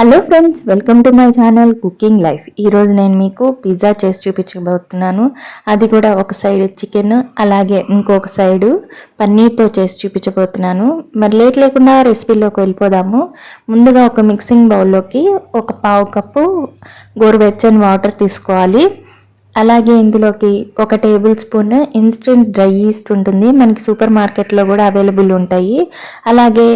Hello friends welcome to my channel cooking life ఈరోజు నేను మీకు పిజ్జా చేసి చూపించబోతున్నాను. అది కూడా ఒక సైడ్ చికెన్ అలాగే ఇంకొక సైడు పన్నీర్తో చేసి చూపించబోతున్నాను. మరి లేట్ లేకుండా రెసిపీలోకి వెళ్ళిపోదాము. ముందుగా ఒక మిక్సింగ్ బౌల్లోకి ఒక పావు కప్పు గోరువెచ్చని వాటర్ తీసుకోవాలి. అలాగే ఇందులోకి ఒక tablespoon instant dry yeast ఉంటుంది. మనకి సూపర్ మార్కెట్లో కూడా అవైలబుల్ ఉంటాయి. అలాగే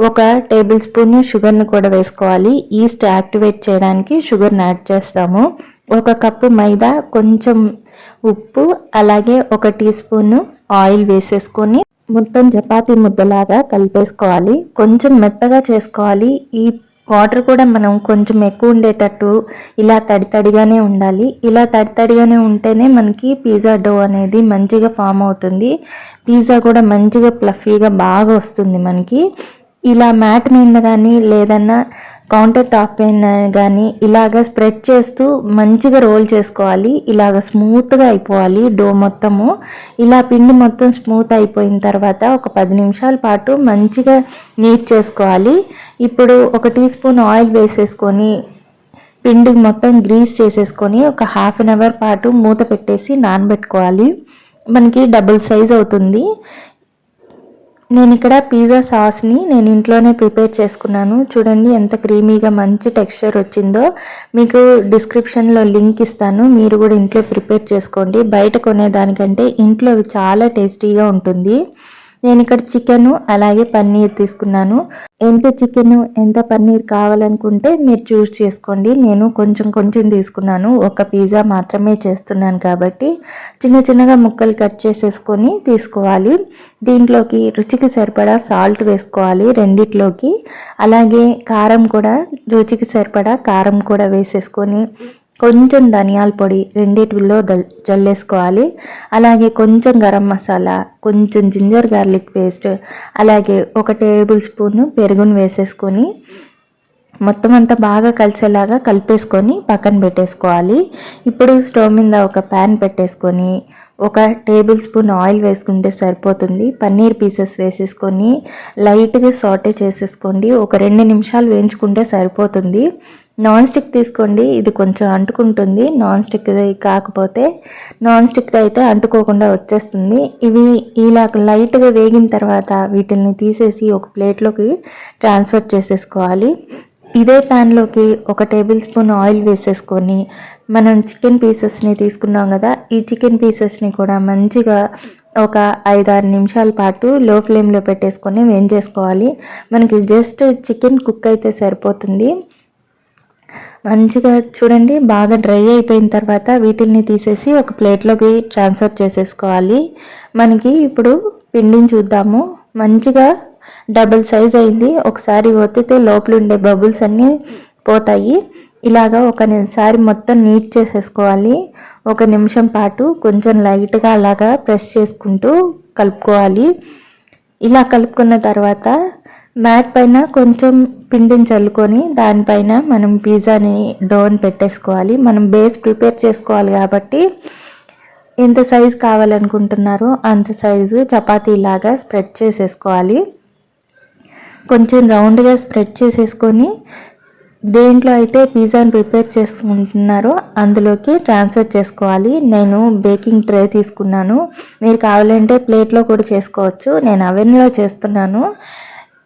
ఒక టేబుల్ స్పూన్ షుగర్ని కూడా వేసుకోవాలి. ఈస్ట్ యాక్టివేట్ చేయడానికి షుగర్ని యాడ్ చేస్తాము. ఒక కప్పు మైదా కొంచెం ఉప్పు అలాగే ఒక టీ స్పూన్ ఆయిల్ వేసేసుకొని మొత్తం చపాతీ ముద్దలాగా కలిపేసుకోవాలి. కొంచెం మెత్తగా చేసుకోవాలి. ఈ వాటర్ కూడా మనం కొంచెం ఎక్కువ ఉండేటట్టు ఇలా తడి తడిగానే ఉండాలి. ఇలా తడి తడిగానే ఉంటేనే మనకి పిజ్జా డో అనేది మంచిగా ఫామ్ అవుతుంది. పిజ్జా కూడా మంచిగా ప్లఫీగా బాగా వస్తుంది మనకి. ఇలా మ్యాట్ మీద కానీ లేదన్నా కౌంటర్ టాప్ పైన కానీ ఇలాగ స్ప్రెడ్ చేస్తూ మంచిగా రోల్ చేసుకోవాలి. ఇలాగ స్మూత్గా అయిపోవాలి డో మొత్తము. ఇలా పిండి మొత్తం స్మూత్ అయిపోయిన తర్వాత ఒక పది నిమిషాల పాటు మంచిగా నీట్ చేసుకోవాలి. ఇప్పుడు ఒక టీ స్పూన్ ఆయిల్ వేసేసుకొని పిండి మొత్తం గ్రీస్ చేసేసుకొని ఒక హాఫ్ అన్ అవర్ పాటు మూత పెట్టేసి నానబెట్టుకోవాలి. మనకి డబుల్ సైజ్ అవుతుంది. నేను ఇక్కడ పిజ్జా సాస్ని నేను ఇంట్లోనే ప్రిపేర్ చేసుకున్నాను. చూడండి ఎంత క్రీమీగా మంచి టెక్స్చర్ వచ్చిందో. మీకు డిస్క్రిప్షన్లో లింక్ ఇస్తాను. మీరు కూడా ఇంట్లో ప్రిపేర్ చేసుకోండి. బయట కొనేదానికంటే ఇంట్లో చాలా టేస్టీగా ఉంటుంది. నేను ఇక్కడ చికెన్ అలాగే పన్నీర్ తీసుకున్నాను. ఎంత చికెన్ ఎంత పన్నీర్ కావాలనుకుంటే మీరు చూస్ చేసుకోండి. నేను కొంచెం కొంచెం తీసుకున్నాను. ఒక పిజ్జా మాత్రమే చేస్తున్నాను కాబట్టి చిన్న చిన్నగా ముక్కలు కట్ చేసేసుకొని తీసుకోవాలి. దీంట్లోకి రుచికి సరిపడా సాల్ట్ వేసుకోవాలి రెండిట్లోకి. అలాగే కారం కూడా రుచికి సరిపడా కారం కూడా వేసేసుకొని కొంచెం ధనియాల పొడి రెండిటిలో జల్లేసుకోవాలి. అలాగే కొంచెం గరం మసాలా కొంచెం జింజర్ గార్లిక్ పేస్ట్ అలాగే ఒక టేబుల్ స్పూన్ పెరుగును వేసేసుకొని మొత్తం అంతా బాగా కలిసేలాగా కలిపేసుకొని పక్కన పెట్టేసుకోవాలి. ఇప్పుడు స్టవ్ మీద ఒక ప్యాన్ పెట్టేసుకొని ఒక టేబుల్ స్పూన్ ఆయిల్ వేసుకుంటే సరిపోతుంది. పన్నీర్ పీసెస్ వేసేసుకొని లైట్గా సాటే చేసేసుకోండి. ఒక రెండు నిమిషాలు వేయించుకుంటే సరిపోతుంది. నాన్ స్టిక్ తీసుకోండి. ఇది కొంచెం అంటుకుంటుంది. నాన్ స్టిక్ కాకపోతే నాన్ స్టిక్ అయితే అంటుకోకుండా వచ్చేస్తుంది. ఇవి ఇలా లైట్గా వేగిన తర్వాత వీటిల్ని తీసేసి ఒక ప్లేట్లోకి ట్రాన్స్ఫర్ చేసేసుకోవాలి. ఇదే ప్యాన్లోకి ఒక టేబుల్ స్పూన్ ఆయిల్ వేసేసుకొని మనం చికెన్ పీసెస్ని తీసుకున్నాం కదా ఈ చికెన్ పీసెస్ని కూడా మంచిగా ఒక ఐదారు నిమిషాల పాటు లో ఫ్లేమ్లో పెట్టేసుకొని వేయించేసుకోవాలి. మనకి జస్ట్ చికెన్ కుక్ అయితే సరిపోతుంది. మంచిగా చూడండి బాగా డ్రై అయిపోయిన తర్వాత వీటిల్ని తీసేసి ఒక ప్లేట్లోకి ట్రాన్స్ఫర్ చేసేసుకోవాలి. మనకి ఇప్పుడు పిండిని చూద్దాము. మంచిగా డబుల్ సైజ్ అయింది. ఒకసారి ఒత్తితే లోపల ఉండే బబుల్స్ అన్నీ పోతాయి. ఇలాగా ఒకసారి మొత్తం నీట్ చేసేసుకోవాలి. ఒక నిమిషం పాటు కొంచెం లైట్గా అలాగా ప్రెస్ చేసుకుంటూ కలుపుకోవాలి. ఇలా కలుపుకున్న తర్వాత మ్యాట్ పైన కొంచెం పిండిని చల్లుకొని దానిపైన మనం పిజ్జాని డోన్ పెట్టేసుకోవాలి. మనం బేస్ ప్రిపేర్ చేసుకోవాలి కాబట్టి ఎంత సైజు కావాలనుకుంటున్నారో అంత సైజు చపాతీలాగా స్ప్రెడ్ చేసేసుకోవాలి. కొంచెం రౌండ్గా స్ప్రెడ్ చేసేసుకొని దేంట్లో అయితే పిజ్జాని ప్రిపేర్ చేసుకుంటున్నారో అందులోకి ట్రాన్స్ఫర్ చేసుకోవాలి. నేను బేకింగ్ ట్రే తీసుకున్నాను. మీరు కావాలంటే ప్లేట్లో కూడా చేసుకోవచ్చు. నేను అవెన్లో చేస్తున్నాను.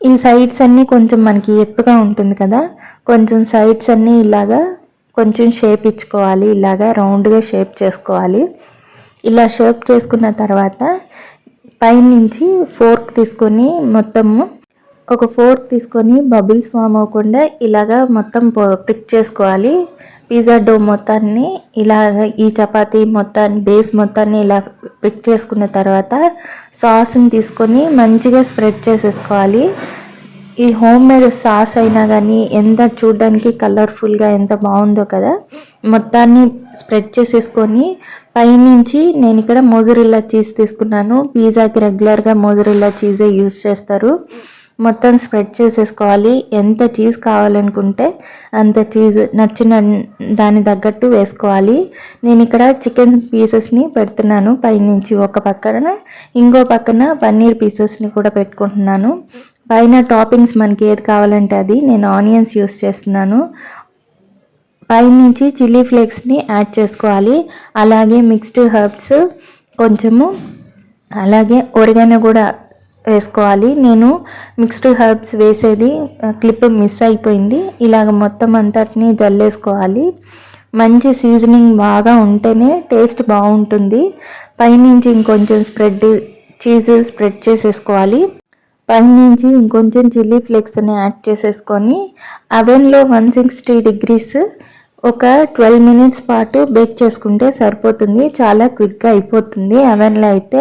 ఈ సైడ్స్ అన్నీ కొంచెం మనకి ఎత్తుగా ఉంటుంది కదా. కొంచెం సైడ్స్ అన్నీ ఇలాగా కొంచెం షేప్ ఇచ్చుకోవాలి. ఇలాగా రౌండ్గా షేప్ చేసుకోవాలి. ఇలా షేప్ చేసుకున్న తర్వాత పైనుంచి ఫోర్క్ తీసుకొని మొత్తము ఒక ఫోర్క్ తీసుకొని బబుల్స్ ఫామ్ అవ్వకుండా ఇలాగా మొత్తం పిక్ చేసుకోవాలి. పిజ్జా డో మొత్తాన్ని ఇలా ఈ చపాతీ మొత్తాన్ని బేస్ మొత్తాన్ని ఇలా పిక్ చేసుకున్న తర్వాత సాస్ని తీసుకొని మంచిగా స్ప్రెడ్ చేసేసుకోవాలి. ఈ హోమ్ మేడ్ సాస్ అయినా కానీ ఎంత చూడడానికి కలర్ఫుల్గా ఎంత బాగుందో కదా మొత్తాన్ని స్ప్రెడ్ చేసేసుకొని పైనుంచి నేను ఇక్కడ మోజరిల్లా చీజ్ తీసుకున్నాను. పిజ్జాకి రెగ్యులర్గా మోజరిల్లా చీజే యూజ్ చేస్తారు. మొత్తం స్ప్రెడ్ చేసేసుకోవాలి. ఎంత చీజ్ కావాలనుకుంటే అంత చీజ్ నచ్చిన దాని తగ్గట్టు వేసుకోవాలి. నేను ఇక్కడ చికెన్ పీసెస్ని పెడుతున్నాను. పైనుంచి ఒక పక్కన ఇంకో పక్కన పన్నీర్ పీసెస్ని కూడా పెట్టుకుంటున్నాను. పైన టాపింగ్స్ మనకి ఏది కావాలంటే అది నేను ఆనియన్స్ యూస్ చేస్తున్నాను. పైనుంచి చిల్లీ ఫ్లేక్స్ని యాడ్ చేసుకోవాలి. అలాగే మిక్స్డ్ హర్బ్స్ కొంచెము అలాగే ఒరిగానో కూడా వేసుకోవాలి. నేను మిక్స్డ్ హర్బ్స్ వేసేది క్లిప్ మిస్ అయిపోయింది. ఇలాగ మొత్తం అంతటిని జల్లేసుకోవాలి. మంచి సీజనింగ్ బాగా ఉంటేనే టేస్ట్ బాగుంటుంది. పైనుంచి ఇంకొంచెం స్ప్రెడ్ చీజ్ స్ప్రెడ్ చేసేసుకోవాలి. పైనుంచి ఇంకొంచెం చిల్లీ ఫ్లేక్స్ని యాడ్ చేసేసుకొని అవెన్లో వన్ సిక్స్టీ డిగ్రీస్ ఒక ట్వెల్వ్ మినిట్స్ పాటు బేక్ చేసుకుంటే సరిపోతుంది. చాలా క్విక్గా అయిపోతుంది. అవెన్లో అయితే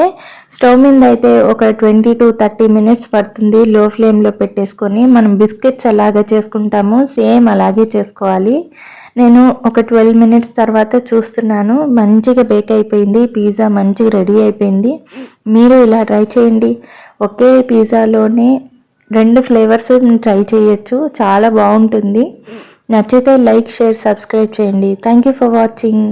స్టవ్ మీద అయితే ఒక ట్వంటీ టు థర్టీ మినిట్స్ పడుతుంది లో ఫ్లేమ్లో పెట్టేసుకొని. మనం బిస్కెట్స్ ఎలాగ చేసుకుంటామో. సేమ్ అలాగే చేసుకోవాలి. నేను ఒక ట్వెల్వ్ మినిట్స్ తర్వాత చూస్తున్నాను. మంచిగా బేక్ అయిపోయింది. పిజ్జా మంచిగా రెడీ అయిపోయింది. మీరు ఇలా ట్రై చేయండి. ఒకే పిజ్జాలోనే రెండు ఫ్లేవర్స్ ట్రై చేయొచ్చు. చాలా బాగుంటుంది. నచ్చితే లైక్ షేర్ సబ్స్క్రైబ్ చేయండి. Thank you for watching